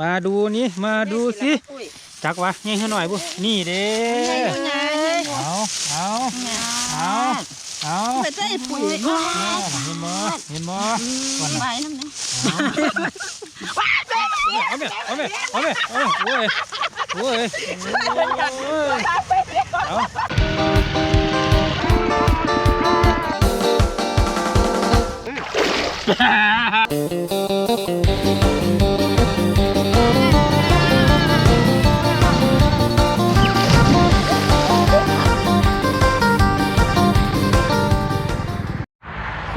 มาดูนี่มาดูสิจักวะง่ายให้หน่อยบุนี่เด้เอาเอาเอาเอาไปใส่ปุ๋ยเอาเห็นบ่เห็นบ่วันน่ะใบน้ำนะเอาเอาเอาเอาเอาเอาโอ้ยโอ้ยโอ้ยเอา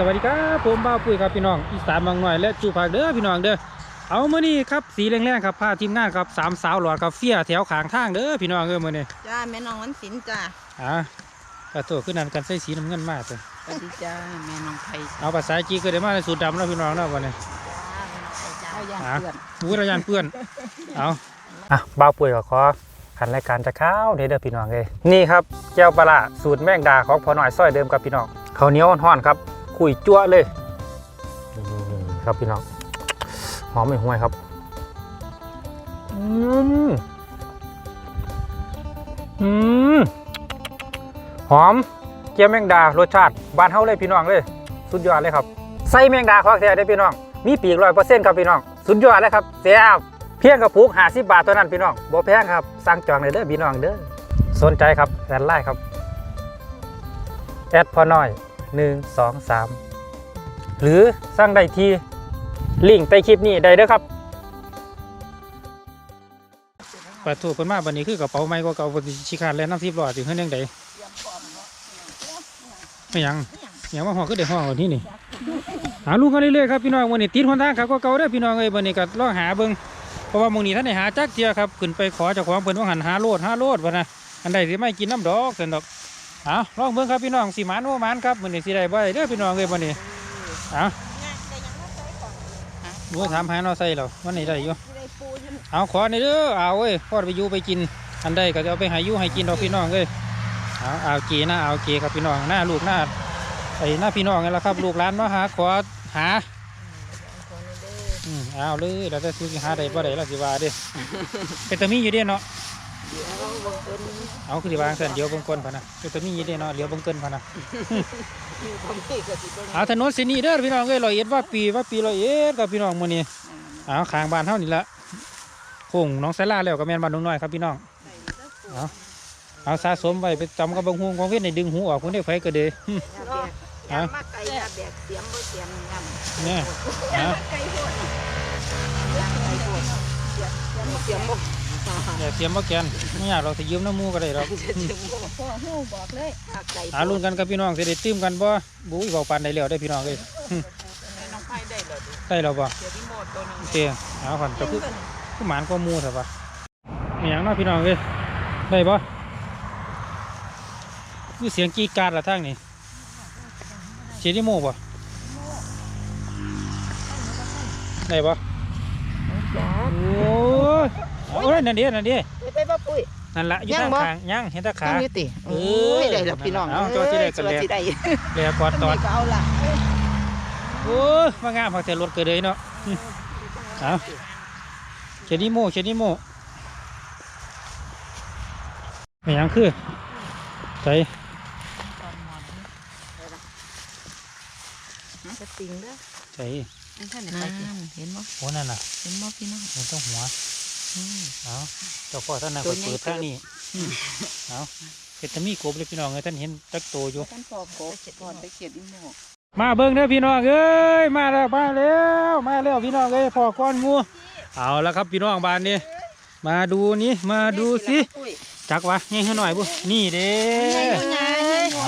สวัสดีครับผมบ้าวปุ้ยครับพี่น้องอีสานบางหน่อยและจูภาคเด้อพี่น้องเด้อเอามานี่ครับสีแรงๆครับพาทีมงานครับสามสาวหลอดครับเฟี้ยแถวขางทางเด้อพี่น้องเอ้ยมื้อนี้จ้าแม่น้องวันศิลป์จ้าอะกระตัวขึ้นนั่นกันใส่สีน้ำเงินมากเลยสวัสดีจ้าแม่น้องไผ่เอาภาษาจีนก็ได้มาในสูตรดำแล้วพี่น้องเนาะวันนี้เอาอย่างอะเพื่อนมูระยานเพื่อนเอาอะบ้าวปุ้ยก็ขอขันรายการจะเข้าเด้อเด้อพี่น้องเลยนี่ครับแก้วปลาร้าสูตรแมงดาของพอหน่อยซ้อยเดิมครับพี่น้องข้าวเหนียวห่อนๆครับ คุยจั่วเลยครับพี่น้องหอมไม่ห่วยครับอืมอืมหอมเจียวแมงดารสชาติบานเฮาเลยพี่น้องเลย สุดยอดเลยครับไส้แมงดาของแท้ได้พี่น้อง มีปีกร้อยเปอร์เซ็นต์ครับพี่น้อง สุดยอดเลยครับเสียบเพียงกระปุกห้าสิบบาทเท่านั้นพี่น้องบ่แพงครับสั่งจองเลยเด้อพี่น้องเด้อสนใจครับแอดไลน์ครับแอดพอน้อย หนึ่งสองสามหรือสั่งได้ที่ลิงก์ใต้คลิปนี้ได้เด้อครับปัดถูกคนมาบันนี้คือกระเป๋าไม้ก็เก่าบนชิคานแล้วน้ำทิพย์รอดถึงเฮือนยังไดไม่หยังหยังว่าห้องก็ได้ห้องเอาที่นี่หาลูกกันเรื่อยๆครับพี่น้องวันนี้ติดหนทางครับก็เก่าได้อพี่น้องเอ้ยวันนี้ก็ลองหาเบิ่งเพราะว่ามื้นี้ท่านได้หาจักเทียครับขึ้นไปขอเจ้าของเพิ่นว่าหันหาโลดหาโลดว่านะอันใดสิไม่กินน้ำดอกเสนดอก เอาลองเบิ่งครับพี่น้องสิหมานบ่หมานครับมื้อนี้สิได้บ่ได้เด้อพี่น้องเอ้ยวันนี้เอาหนูถามหาเนาะใส่แล้ววันนี้ได้อยู่เอาขอในเด้อเอาเว้ยพอดไปอยู่ไปกินอันใดก็จะเอาไปห้อยู่ให้กินดอกพี่น้องเอ้ยเอาเอาเกนะเอาเกครับพี่น้องหน้าลูกหน้าไอ้หน้าพี่น้องนี่แหละครับ ลูกหลานมาหาขอหาอืมเอาเลยเราจะซื้อหาได้บ่ได้เราสิว่าเด้เป็นตะมีอยู่เด้เนาะ เอาคือสิวางสันเดียวเบิ่งก้นพะนะเป็นตะมีอยู่เด้เนาะเดี๋ยวเบิ่งเกินพะนะเอาถนนเส้นนี้เด้อพี่น้องเอ้ยร้อยเอ็ดว่าปีว่าปีร้อยเอ็ดกับพี่น้องมื้อนี้เอาข้างบ้านเฮานี่ละโค้งน้องสาลาแล้วก็แม่นบ้านน้องน้อยครับพี่น้องเอาเอาสะสมไว้ไปจำกับเบังฮูของเวทในดึงหูออกคนได้ไฟก็เด้หึยามมาไก่ยาแบกเสียมบ่เสียมยำเนี่ยเอาไก่โพดไก่โพดเสียมบ่ อย่าเตรียมบ่แกนไม่อยากเราสิยืมน้ำหมูก็ได้หรอกหึพ่อฮู้บอกเลยไก่หาลุ้นกันกับพี่น้องสิได้ตื้มกันบ่บุ้ยเบาปานได้แล้วได้อพี่น้องเอ้ยน้องไผ่ได้เลยได้แล้วบ่เดี๋ยวพี่โมดตัวนึงโอเคเอาผ่อนจะคือคือหมานกว่าหมูเถอะปะมีหยังเนาะพี่น้องเอ้ยได้บ่คือเสียงกรีดกราดละทางนี่เสียงดิโมบ่ได้บ่จ้าโอ้ย เอาเอ้ยนั่นเดีนั่นเดีไปบ่ปุ้ยนั่นละอยู่ยัทางงบ่ขางยังเห็นแตาขาต้องอยู่ติเอโอ้อยได้แล้วพี่น้องเอาตัวที่ได้กันแล้วตัวที่ได้เรียกกอดตอดก็เอาละโอ้ยมางามพักแต่รถเกิดเลยเนาะอืมเอาเชนิโมเชนิโมไม่หยังคือใส่จะติงเด้อใส่ท่านเห็นบ่โอ้นั่นน่ะเห็นบ่พี่น้องมันต้องหัว เอาเจ้าพ่อท่านน่ะตัวเปิดใหญ่ทางนี้อืมเอาเป็นตะมีกบเลยพี่น้องเอ้ยท่านเห็นจักโตอยู่ท่านพอโกบก่อนไปเก็บอีโมมาเบิ่งเด้อพี่น้องเอ้ยมาแล้วมาแล้วมาแล้วพี่น้องเอ้ยพ่อก้อนงูเอาแล้วครับพี่น้องบ้านนี้มาดูนี่มาดูสิจักวะแง่ให้หน่อยบุนี่เด้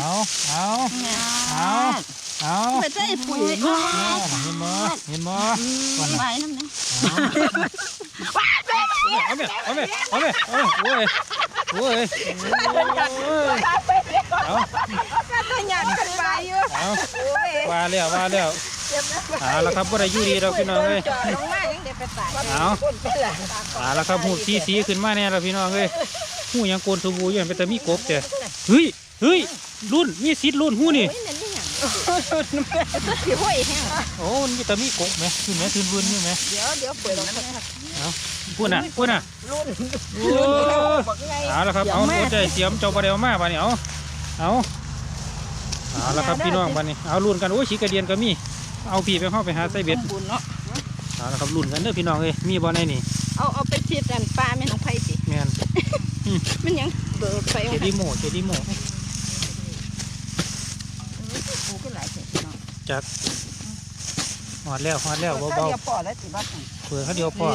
เอาเอาเอาเอาไปใส่ปุ๋ยเอาเห็นบ่เห็นบ่ก่อนใบนะน้ำนะเอา ไปเอาไปเอาไปเอาไปโอ้ยโอ้ยโอ้ยเอาก็หยาดกันไปอยู่เอาว่าแล้วว่าแล้วเอาแล้วครับบ่ได้อยู่ดีดอกพี่น้องเอ้ยจอดลงมายังเด็ไปตายเอาคนเปื่อยเอาแล้วครับหูสีสีขึ้นมาแน่แล้วพี่น้องเอ้ยหูยังโกนสบู่อยู่เห็นเป็นแต่มีกบแต่เฮ้ยเฮ้ยรุ่นมีสิทธิ์รุ่นหูนี่เฮ้ยนั่นนี่หยังสิห้อยแห้งโอ้มันมีแต่มีกบไหมขึ้นไหมขึ้นวืนนี่ไหมเดี๋ยวเดี๋ยวเปิดออกมาเอา พูดน่ะพูดน่ะรุ่นโอ้รุ่นนี่เขาบอกไงเอาละครับ เอาสียหัวมใจเสียมเจ้าประเดี๋ยวมาบาดนี้เอาเอาเอาละครับพี่น้องบาดนี้เอาลุ้นกันโอ้ยฉีกระเดียนก็มี เอาพี่ไปเข้าไปหาไส้เบ็ดบุญเนาะเอาละครับลุ้นกันเด้อพี่น้องเอ้ยมีบ่ในนี่ เอาเอาไปชีดกันปลาแม่น้องไผ่สิแม่นมันยังเบิกไปเจเอาดีโมเจดีโมปูก็หลายเส้นเนาะจักหอดแล้วหอดแล้วเบาเดี๋ยวปอแล้วสิว่าๆเผื่อเขาเดียวพอ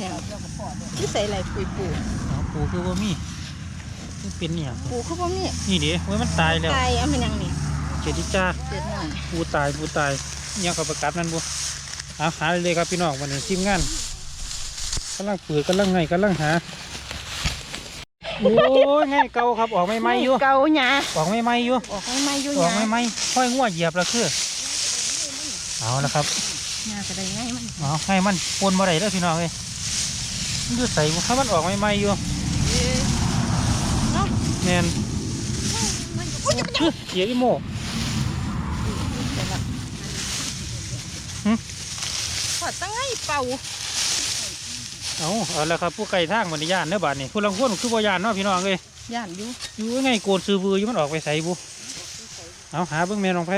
เนี่ยที่ใส่อะไรปุยปูเอาปูคือว่ามีคือเป็นเนี่ยปูเขาบ่มีนี่ดิเว้ยมันตายแล้วตายเอามันยังนี่เจดีจ้าเด็ดหน่อยปูตายปูตายยังเขาประกาศนั่นบุเอาหาเลยครับพี่น้องวันนี้ทีมงานกำลังเปิดกำลังไงกำลังหาโอ้ยไงเก่าครับออกไม่ไม่อยู่เกาหยาออกไม่ไม่อยู่ออกไม่ไม่อยู่อหอกยาไม่ไม่ค่อยงัวเหยียบแล้วคือเอาละครับหยาก็ได้ง่ายมันเอาให้มันปนมาได้แล้วพี่น้องเลย มันจะใส่ถ้ามันออกไม่ไม่อยู่เอ้ยแมนมันก็อุ้ยจะไปจับเกียร์อีโมขอตั้งไงเป่าเอาเอาละครับผู้ไก่ทางมันย่านเนื้อบาดนี่ผู้ลังคนคือบ่ยานเนาะพี่น้องเลยย่านอยู่อยู่ไงโกนซื้อบืออยู่มันออกไปใส่บุเอาหาเบิ้งแม่ลองไป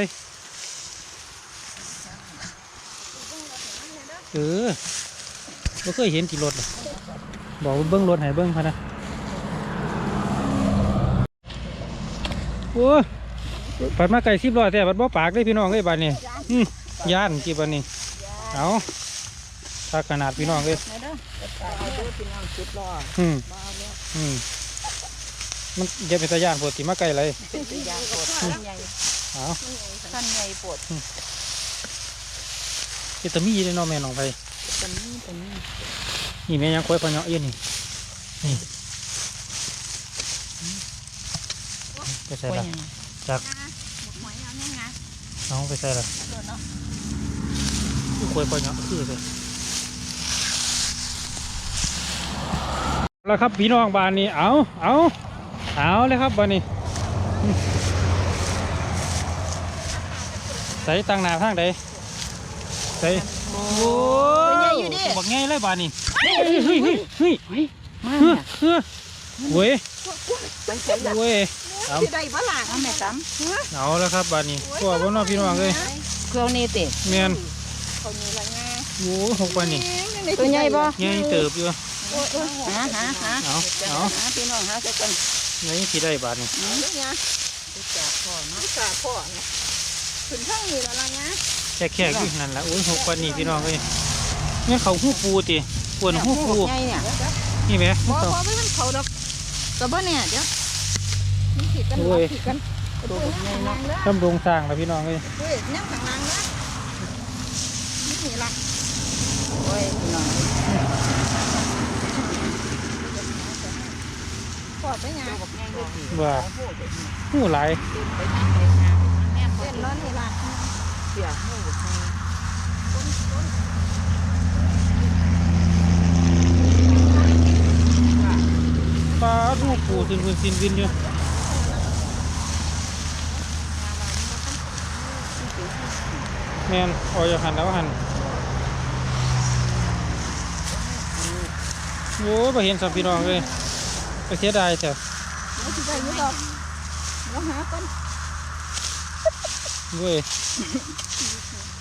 เออบ่เคยเห็นกี่รถเลย บอกว่าเบิ้งรถให้เบิ้งพะนะโอ้ยปัดมาไก่สิบร้อยแต่ปัดบ่ปากเลยพี่น้องเลยบาดนี้อืมย่านกี่บาดนี้เอาถ้าขนาดพี่น้องเลยไหนเด้อเอาเด้อพี่น้องจุดรออืมมาเอาแล้วอืมมันจะเป็นตาย่านปวดติมาไก่เลยเป็นตัวยางปวดขั้นใหญ่เอาขั้นใหญ่ปวดเจตามีเลยเนาะแม่น้องไปตรงนี้ตรง นี้นี่แม่ยังคอยพะเนาะเอี้ยนนี่นี่ไปใส่ปวดละยังจากหอยเอาเนี่ยนะน้องไปใส่ละปวดเนาะคือคอยพะเนาะคือเลยแล้วครับพี่น้องบ้านนี้เอาเอาเอาเลยครับบ้านนี้อืมใส่ตังหนาทางใดใส่โอ้ บักไงเลยบ้านนี้เฮ้ยเฮ้ยเฮ้ยเฮ้ยเฮ้ยมาเฮ้เนี่ยยเฮ้ยเว้ยมันใช่ละเว้ยเอาที่ใดบ้าล่ะเอาแม่ตำเอาแล้วครับบ้านนี้พวกพี่น้องพี่น้องเลยเครื่องนี้ติแม่นเขานี่ละงาโอ้หกปานนี่ตัวใหญ่บ่ใหญ่เติบอยู่หาหาหาเอาเอาหาพี่น้องหาสักคนใหญ่สิได้บาทนี่เนี่ยจากพ่อเนาะจากพ่อเนี่ยขึ้นข้างนี้แล้วล่ะเนี่ยแค่แค่อยู่นั่นละโอ้ยหกปานนี่พี่น้องเลย เนี่ยเขาหูปูติปวนหูปูใหญ่เนี่ยนี่ไหมบ่เขาบ่ไม่มันเขาดอกแต่บ่เนี่ยเดี๋ยวนี่ขีดกันโอ้ยขีดกันตัวใหญ่เนาะทำโรงสร้างแล้วพี่น้องเลยเฮ้ยแนวข้างล่างนะนี่ล่ะโอ้ยพี่น้องพ่อไปยังว่าหูหลายเล่นร้อนนี่ล่ะเสียหู ปลาหูปูสินวินสินวินอยู่แม่นออกจากหันแล้วหันโอ้ยไปเห็นสับพี่น้องเลยไปเสียดายแต่ไม่สิได้อยุดอกเราหากันเว้ย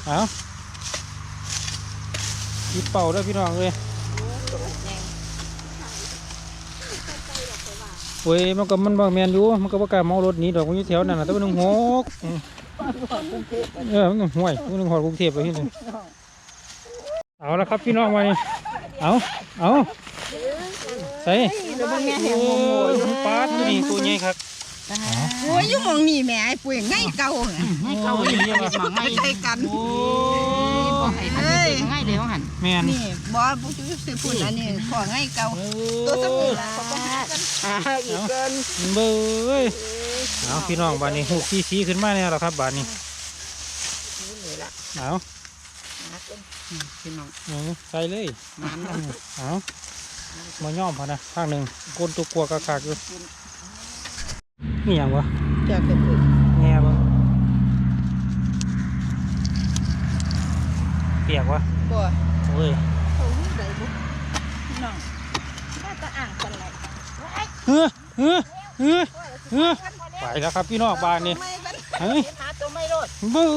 เอา หยิบเป่าด้วยพี่น้องเลยเว้ยมันก็มันบ่แมนอยู่มันก็บ่กล้าเมารถหนี้ดอกมันอยู่แถวนั้นน่ะแต่มันนึงหกอืมเออมันนึงห่วยมันนึงหอดกรุงเทพไปที่นึงเอาละครับพี่น้องมานี่เอาเอาใส่เดี๋ยวบางแม่โอ้เห็นโมโมยอยู่ปลาตัวนี้ตัวใหญ่ครับโอ้ยอยู่หมองนี่แม่ไอ้ปุ๋ยง่ายเก่าไงง่ายเก่าอีหลีว่ะไม่ใช่กันโอ้ เฮ้ยง่ายเดียวหันแม่นนี่บอบุจุสิปุ่นอันนี้ของ่ายเก่าเอตัวสมุอนละเขาก็หากันหาอีกเกินเบ้ยเอาพี่น้องบ้านนี้หูสีสีขึ้นมาเนี่ยหรอครับบ้านนี้นี่ละเอาหากันพี่น้องเอาใส่เลยมันเอามาย่อมพอนะข้างหนึ่งก้นตัวกลัวกระกากอยู่นี่อย่างวะจะกระปุกแง่บ้า เปียกวะบ่โโอ้ยหนบุงน่าจะอ่างกันไหลเฮ้อเฮ้อเฮ้อเฮ้อไปแล้วครับพี่นอกบ้านนี่เฮ้ยตัวไม่รอดบู๊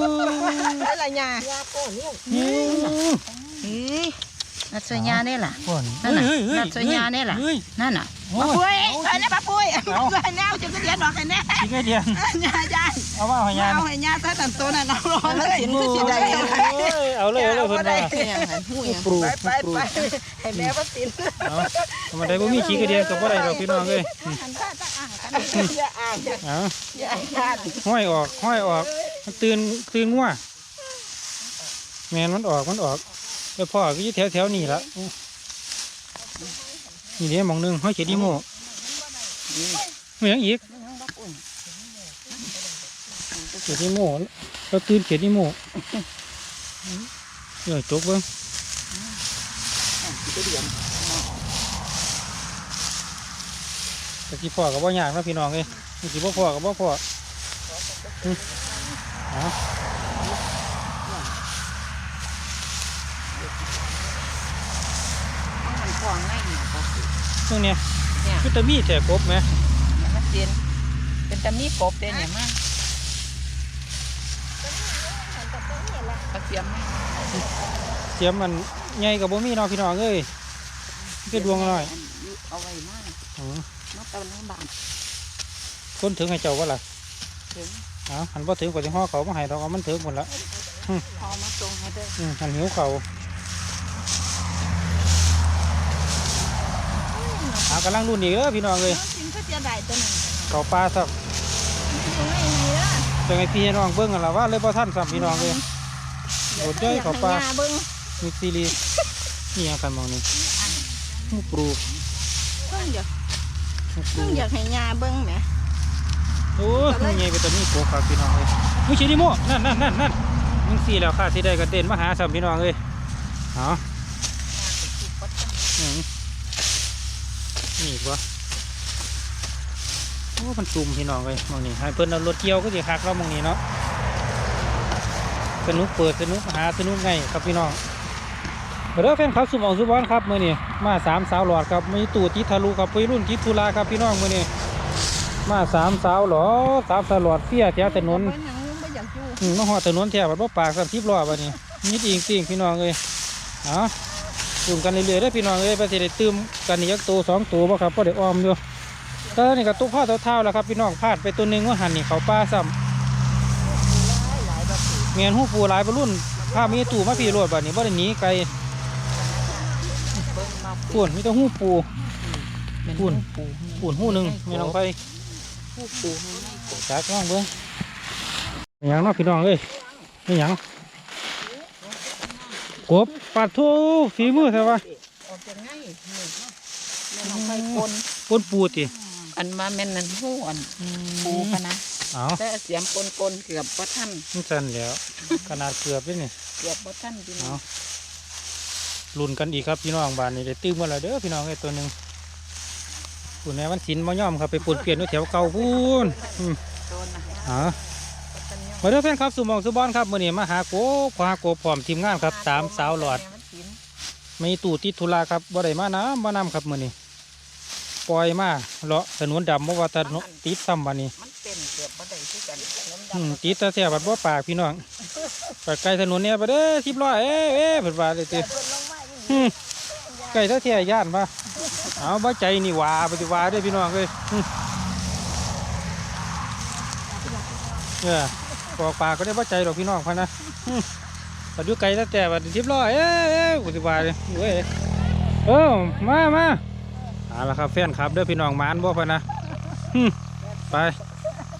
อะไรเนี่ยยาโก้นี่ นัดสวยยาได้ล่ะก่อนนั่นน่ะนัดสวยงาเนี่ยล่ะนั่นน่ะปะปุ้ยเอ้ยนะปะปุ้ยเอาใส่แนวจะเรียนดอกไอ้แน่กินเดียนยาใหญ่เอาว่าหอยยาเอาห้ยยาแต่ตันโตน่ะเอารอเลยคือสิได้โอ้ยเอาเลยเอาเลยเพิ่นว่าปไปไปไปให้แม่ว่าสินเอาธรรมดาบ่มีขี้กระเดียนกับบ่ได้ดอกพี่น้องเอ้ยห้อยออย่าเอาอย่าอ่างห้อยออกห้อยออกมันตื่นตื่นงัวแมนมันออกมันออก แล้วพ่อก็อยู่แถวแถวๆนี่ละนี่เด้หมองหนึงห้อยเขียดอีโม่ไม่ยังอีกเขียดอีโม่แล้วตื่นเขียดอีโม่เดี๋ยวจกเบิ้งต่ที่พ่อกับว่ายากนะพี่น้องเอ้ยนี่ที่พ่อพ่อกับพ่อพ่ออืมเอา มันคล้องง่ายเนี่ยปะ ตรงเนี้ยเนี่ยวิตามีแต่กบไหมมันเจนเป็นตะมีกบเด้เนี่ยมาตะเกียมเสียมมันใหญ่กับบ่มีเนาะพี่น้องเอ้ยก็ดวงหน่อยเอาไว้มากอืมมาตอนนี้บานคนถึงให้เจ้าว่าล่ะถึงเอาหันบ่ถึงกว่าจะห่อเขามาให้ดอกเอามันถึงหมดละพอมาส่งให้เด้ออืมหันหิวเขา หากำลังรุ่นอีกเด้อพี่น้องเอ้ยน้องกินก็จะได้ตัวหนึ่งเขาปลาสับตัวไม่มีละจังไงพี่น้องเบิ่งกันล่ะว่าเลยบ่ทันสับพี่น้องเอ้ยโดดเจ้ยเขาปลาเบิ้งมีซีรีส์นี่ยังกันมองนี่หมูปลูกเพิ่งอยากหมูปลูเพิ่งกอยากให้ยาเบิ้งแหมโอ้ยมันใหญ่ไปตัวนี้โกครับพี่น้องเอ้ยมึงชิดิโมนั่นนั่นนั่นนั่นมึงสี่แล้วค่ะที่ได้กระเด็นมาหาสัมพี่น้องเอ้ยเอาอืม นี่อีกวะโอ้มันจุ่มพี่น้องเลยมองนี่ให้เพิ่นเอารถเกี่ยวก็สิคักเรามองนี่เนาะสนุกเปิดสนุกหาสนุกไงครับพี่น้องเด้อแฟนครับสุ่มองสุบอนครับมื่อนี้มาสามสาวหลอดครับมีตู่ติทะลุครับไปรุ่นติทุลาครับพี่น้องมื่อนี้มาสามสาวหรอสามสาวหลอดเสียแถวถนนเพิ่นยังไม่อยากอยู่อืมมาหอดถนนแถวบัดบ่ปากสามทิพย์รอบอันนี้นิดอิงติงพี่น้องเอ้ยเอา ตุ่มกันเรื่อยๆได้อพี่น้องเอ้ยไปสิได้ตื่มกันอีกจักตัวสองตัวบ่ครับก็ได้ออมอยู่ตอนนี้ก็ตุกผ้าเท่าๆแล้วครับพี่น้องพลาดไปตัวหนึงว่าหันนี่เขาป้าซ้หลายแบบำเมียนหูปูหลายบรรลุนผ้ามีตู่มาพี่รวดบัดนี้บ่ได้หนีไกลเบิ้งมาป่วนมีแต่หูปูเป็นปุ่นปูปูนหูหนึงมีน้องไปปูปูให้ง่ายกว่าจักน้องเบิ่งเป็นหยังเนาะพี่น้องเอ้ยเป็นหยัง กบปาดทูฝีมือใช่ปะออกจะง่ายนี่แม่น้องไปคนปนปูติอันมาแม่นนั่นหู้อันปูพะนะเอาแต่เสียงปนปนๆเกือบบ่ทันมันสั่นแล้วขนาดเกือบเลยนี่เกือบบ่ทันพี่น้อเอางลุ้นกันอีกครับพี่น้องบ้านนี้ได้ตื้มมาแล้วเด้อพี่น้องไอ้ตัวหนึ่งปุ่นแม่วันศิลป์มาย่อมครับไปปุ่นเปลี่ยนด้วยแถวเก่าพูนอืมโดนนะเอา มาเด้อแฟนครับสุหมองสุบอนครับมื่อนี้มาหาโกบหาโกบพร้อมทีมงานครับสามสาวหลอดมีตู่ติดธุระครับบ่ได้มานะมานำครับมื่อนี้ปล่อยมาเลาะถนนดำบ่ว่าถนนติดซ้ำวันนี้มันเป็นเกือบบ่ได้คือกันน้ำอืมดำติดแต่แซ่บัดบ่ปากพี่น้องไปไกลถนนเนี่ยไปเด้อสิบล้อเอ้เอ้เพิ่นว่าเลยติเพิ่นลงมาอยู่อืมไก่ถ้าเทียย่านปะเอาบ่ใจนี่หว่าปฏิวาเด้อพี่น้องเอ้ยอืมเออ ปอกปากก็ได้บ่ใจดอกพี่น้องพันนะอืมปัดอยู่ไก่ถ้าแต่บัดสิบล้อเอ้เอ้ปฏิวาเลยเว้ยเออมามาเอาละครับแฟนครับเด้อพี่น้องหมานบ่พันนะอืมไป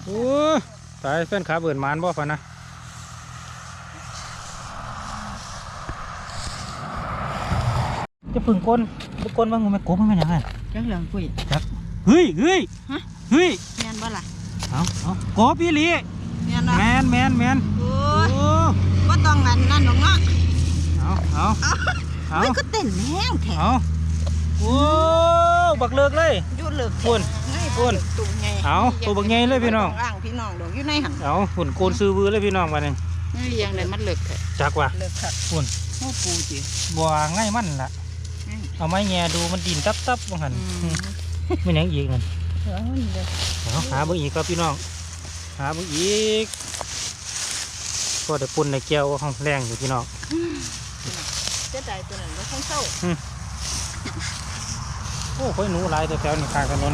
โอ้ยไปแฟนครับเบิ่นหมานบ่พันนะจะพึ่งก้นบุก้นว่างูไม่กบมันเป็นยังไงจังเหลืองคุยเฮ้ยเฮ้ยฮะเฮ้ยแม่นบ่ล่ะเอาเอากบอีห ลีแม่นบ่แมนแมนแมนโอ้โอ้ยบ่ต้องนั่นนั่นหรอกเนาะเอาเอาเอามันก็เต้นแรงแท้เอาโอ้บักเลิกเลยอยู่เลิกปุ่นปุ่นตุ่มใหญ่เอาตัวบักใหญ่เลยพี่น้องอ่างพี่น้องดอกอยู่ในหันเอาฝุ่นโกนซื้อบือเลยพี่น้องมาเนี่ยนี่ยังไดมันเลิกแท้จักว่าเลิกคักฝุ่นหูปูจิบัวง่ายมันล่ะเอาไม้แง่ดูมันดินตับตับว่าหันอืมไม่หยังอีกนั่นเดี๋ยวมันเดี๋ยวเอาหาเบิ่งอีกครับพี่น้อง หาเบิ่งอีกก็ได้ปุ่นในแก้วของแรงอยู่พี่น้องเสียดายตัวนั้นว่าข้างเศร้าโอ้ค่อยหนูหลายแต่แถวนี้ข้างถนน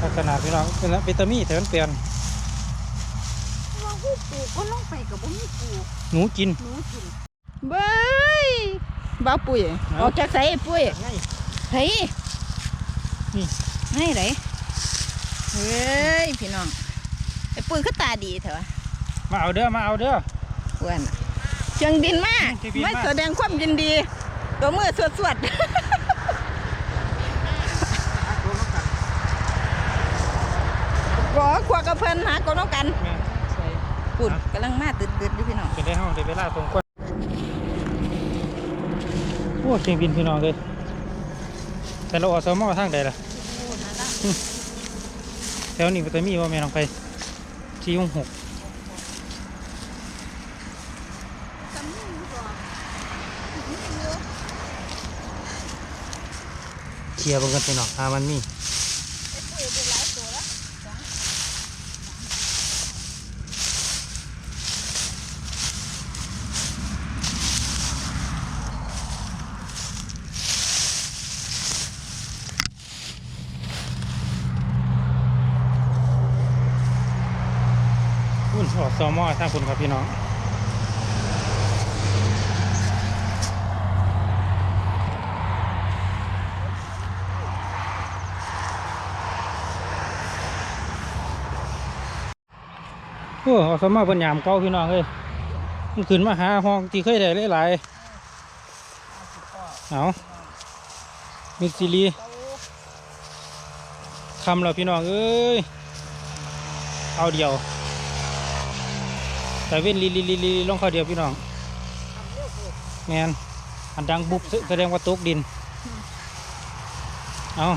ข้างขนาดพี่น้องเป็นนะเป็นตามีแต่มันเปลี่ยนว่าผู้ปลูกก็ลงไปกับบ่มีปลูกหนูกินหนูกินเบ้ยบ้าปุ๋ยเอาออกจากไสปุ๋ยไงไสนี่ไงไหนเฮ้ยพี่น้องไอ้ ปุ๋ยก็ตาดีเถอะมาเอาเด้อ มาเอาเด้ออ้วนน่ะเชียงบินมาเชียงบินมา ไม่แสดงความยินดี ตัวมือสวดสวดๆรอขวากระเพิ่นหากบน้องกันแม่ปุ่นกำลังมาตืดๆอยู่พี่น้องจะได้ห้องได้เวลาตรงกว่าโอ้เชียงบินพี่น้องเลยแต่เราออกสมอทางใดล่ะแถวนี้มันจะมีว่าแม่น้องไป สี่หกหกเคลียร์บางกันไปหน่อยอามันนี่ มอทางคุณครับพี่น้องโอ้ออกสมอเป็นยามเก่าพี่น้องเลยมันขึ้นมาหาห้องที่เคยได้หลายๆเอามิซิลีคำเราพี่น้องเอ้ยเอาเดียว แต่เว้นลีลีลีลีลงเขาเดียวพี่น้องแมนอันดังบุบแสแสดงว่าตกดิน เอา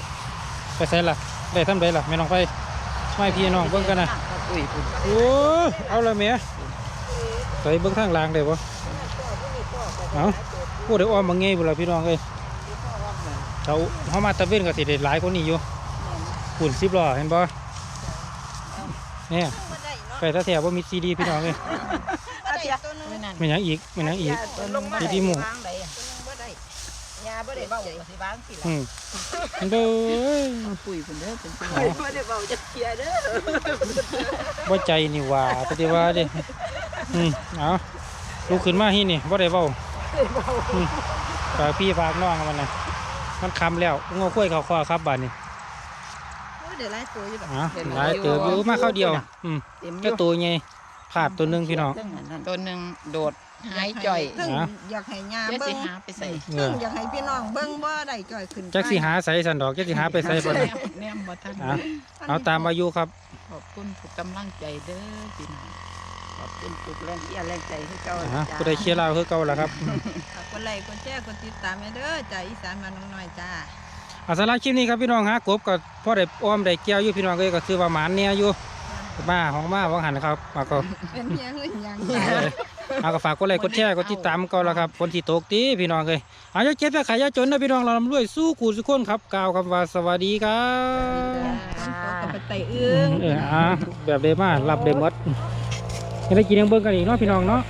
ไปใส่ละได้ทำได้ละไม่น้องไปไม่พี่น้องเบิ่งกันนะโอ้เอาละเมียไปเบิ่งทางล่างได้ปะเอาโอ้เดี๋ยวอ้อมบาเงี้ยบุละพี่น้องเอ้ยเขาเขามาตะเว้นก็สิได้หลายกว่านี้อยู่ปุ่นสิบล้อเห็นปะเนี่ย ไปตะแถวว่ามีซีดีพี่น้องเอ้ยอาเทียตัวนึงไม่หยังอีกไม่หยังอีก ลงมาที่ที่หมู่ วางใดอะบ่ได้ยาบ่ได้เบาก็สิวางสิล่ะอืมเด้อปุ๋ยเพิ่นเด้อเป็นปุ๋ยเอาบ่ได้เบาจะเคลียร์เด้อบ่ใจนี่หว่าปฏิว่าเด้อืมเอาลุกขึ้นมาที่นี่บ่ได้เว้าอืมฝากพี่ฝากน้องมันน่ะมันคำแล้วงอคุ้ยเขาคอครับบาดนี้โอ้ย เดี๋ยวไล่ตัวอยู่แบบอ๋อหลายเติบอยู่มาเข้าเดียว อืมเต็มอเจ้ายู่ตัวไงขาดตัวหนึงพี่น้องตัวหนึ่งโดดหายจ่อยซึ่งนะ อยากให้ยาเดี๋ยวเบิ่สิงหาไปใส่เอซึ่งออยากให้พี่น้องเบิ่งบ่ได้จ่อยขึ้นจักสิหาใส่สันดอกจักสิหาไปใส่บ่แนได้มแนมบ่ทันอะเอาตามอายุครับ ขอบคุณทุกกำลังใจเด้อพี่น้องขอบคุณทุกแรงเชียร์แรงใจให้เจ้าอะผู้ใดเชียร์เราคือเก่าล่ะครับอืมฝากกดไลค์กดแชร์กดติดตามให้เด้อจ้าอีสานมาน้องน้อยจ้า อาสาระคลิปนี้ครับพี่น้องฮะกบก็พ่อได้อ้อมได้เกี่ยวอยู่พี่น้องเอ้ยก็คือว่าหมานเนี่ยอยู่มาของมาวังหันครับมาก็เป็นเพียงเงินยังเอาก็ฝากกดไลค์กดแชร์กดติดตามก็แล้วครับคนที่ตกตีพี่น้องเลยเอาจะเจ็บไปขายยาจนนะพี่น้องเราลำรวยสู้กูสุกคนครับกล่าวคำว่าสวัสดีครับคนโตกับไปไต่อือึ้งมเอออะแบบเดมารับเดมดยังได้กินยังเบิ่งกันอีกเนาะพี่น้องเนาะ